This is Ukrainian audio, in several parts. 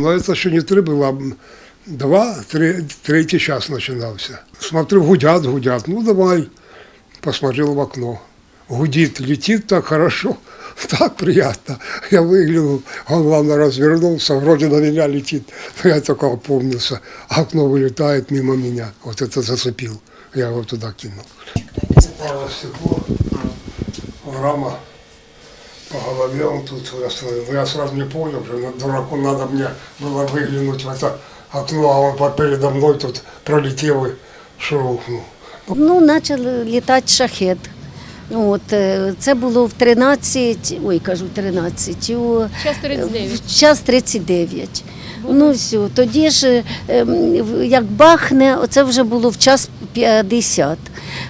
Но это еще не три было, а два, три, третий час начинался. Смотрю, гудят, гудят. Ну, давай. Посмотрел в окно. Гудит, летит так хорошо, так приятно. Я выглянул, он, главное, развернулся, вроде на меня летит. Но я только опомнился. Окно вылетает мимо меня. Вот это зацепил. Я его туда кинул. Упало стекло, рама по голове он тут остановил. Я сразу не понял, что на дураку надо мне было выглянуть в это окно, а он по- передо мной тут пролетел и шурухнул. Ну, почав літати шахет. От, е, це було в 13, ой, кажу 13, у Час 39. в час 39. Ну все, тоді ж, ем, в- як бахне, оце вже було в час 50.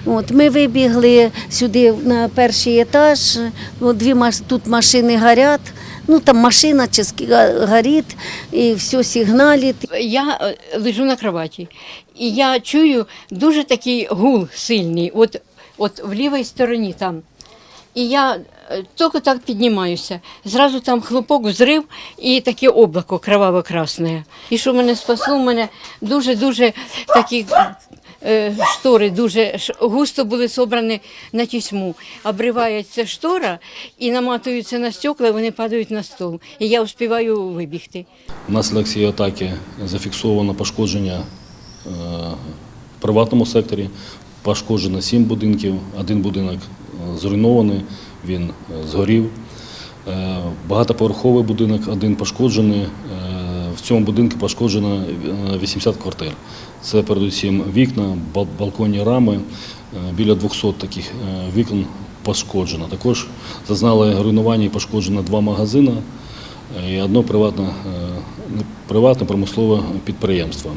От, ми вибігли сюди на перший етаж, от, дві тут машини горять, ну там машина горить, і все сигналить. Я е, лежу на кроваті, і я чую дуже такий гул сильний, от, от в лівій стороні там. І я е, тільки так піднімаюся. Зразу там хлопок, зрив і таке облако кроваво-красне. І що мене спасло, мене дуже-дуже такі е, штори дуже густо були собрані на тісьму. Обривається штора і наматуються на стекла, вони падають на стол. І я успіваю вибігти. Внаслідок цієї атаки зафіксовано пошкодження е, в приватному секторі. Пошкоджено сім будинків, один будинок е, зруйнований, він е, згорів. Е, Багатоповерховий будинок, один пошкоджений. Е, В цьому будинку пошкоджено е, 80 квартир. Це передусім вікна, балконні рами. Е, Біля 200 таких е, вікон пошкоджено. Також зазнали руйнування і пошкоджено два магазини і одне приватне, е, приватне промислове підприємство.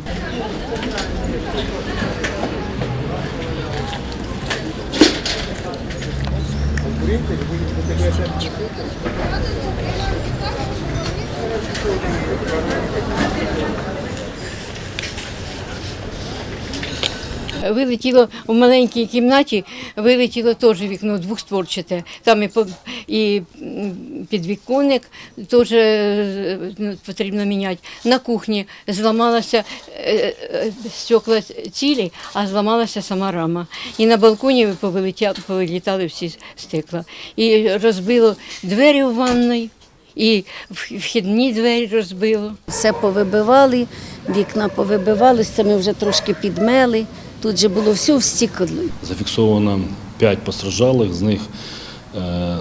Вилетіло в маленькій кімнаті, вилетіло теж вікно двохстворчате. Там і, і підвіконник теж е, ну, потрібно міняти. На кухні зламалося е, е, стекла цілі, а зламалася сама рама. І на балконі повилітали всі стекла. І розбило двері в ванної, і вхідні двері розбило. Все повибивали, вікна повибивали, це ми вже трошки підмели. Тут же було все в стіклі. Зафіксовано 5 постраждалих, з них е,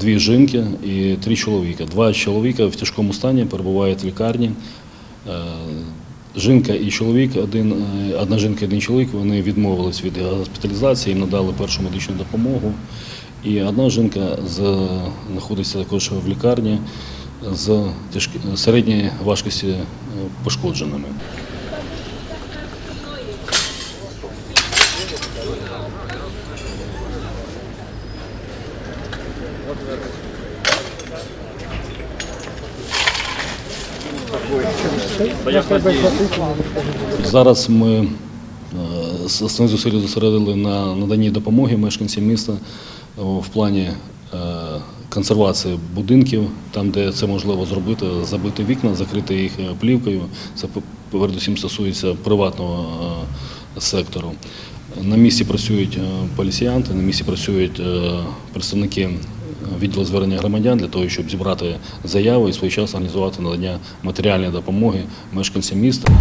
дві жінки і три чоловіка. Два чоловіка в тяжкому стані перебувають в лікарні. Е, Жінка і чоловік, один, е, одна жінка і один чоловік, вони відмовились від госпіталізації, їм надали першу медичну допомогу. І одна жінка знаходиться також в лікарні з середньої важкості е, пошкодженими. Зараз ми основні зусилля зосередили на наданні допомоги мешканцям міста е, в плані е, консервації будинків, там, де це можливо зробити, забити вікна, закрити їх е, плівкою. Це передусім стосується приватного е, сектору. На місці працюють е, поліціянти, на місці працюють е, представники відділу звернення громадян для того, щоб зібрати заяви і своєчасно організувати надання матеріальної допомоги мешканцям міста.